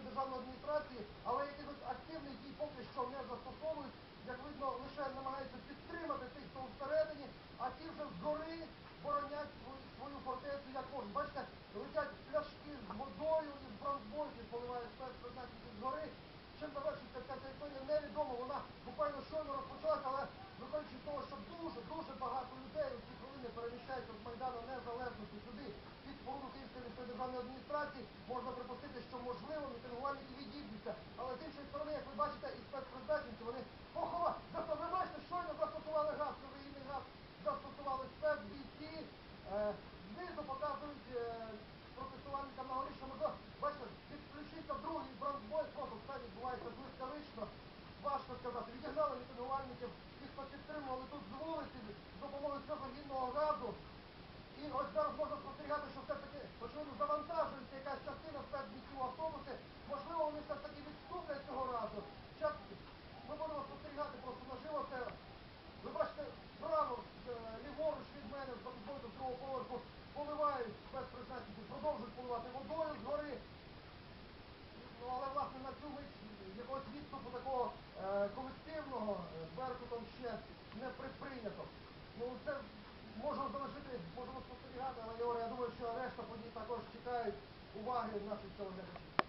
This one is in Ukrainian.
Київської державної адміністрації, але якихось активних дій поки що не застосовують. Як видно, лише намагаються підтримати тих, хто всередині, а ті вже згори боронять свою, свою фортецю як можуть. Бачите, летять пляшки з водою і з бронзбойки поливає спецпризначенці згори. Чим завершиться ця територія, невідомо. Вона буквально щойно розпочалася, але виходячи з того, що дуже-дуже багато людей у ці хвилини переміщаються з Майдану не ситуації можна припустити, що можливо мітингувальники відіб'ються. Але з іншої сторони, як ви думають, якогось відступу такого е, колективного е, з Беркутом ще не прийнято. Ну, це можемо залишити, можемо спостерігати, але Ігор, я думаю, що решта подій також чекають уваги наших цього глядачів.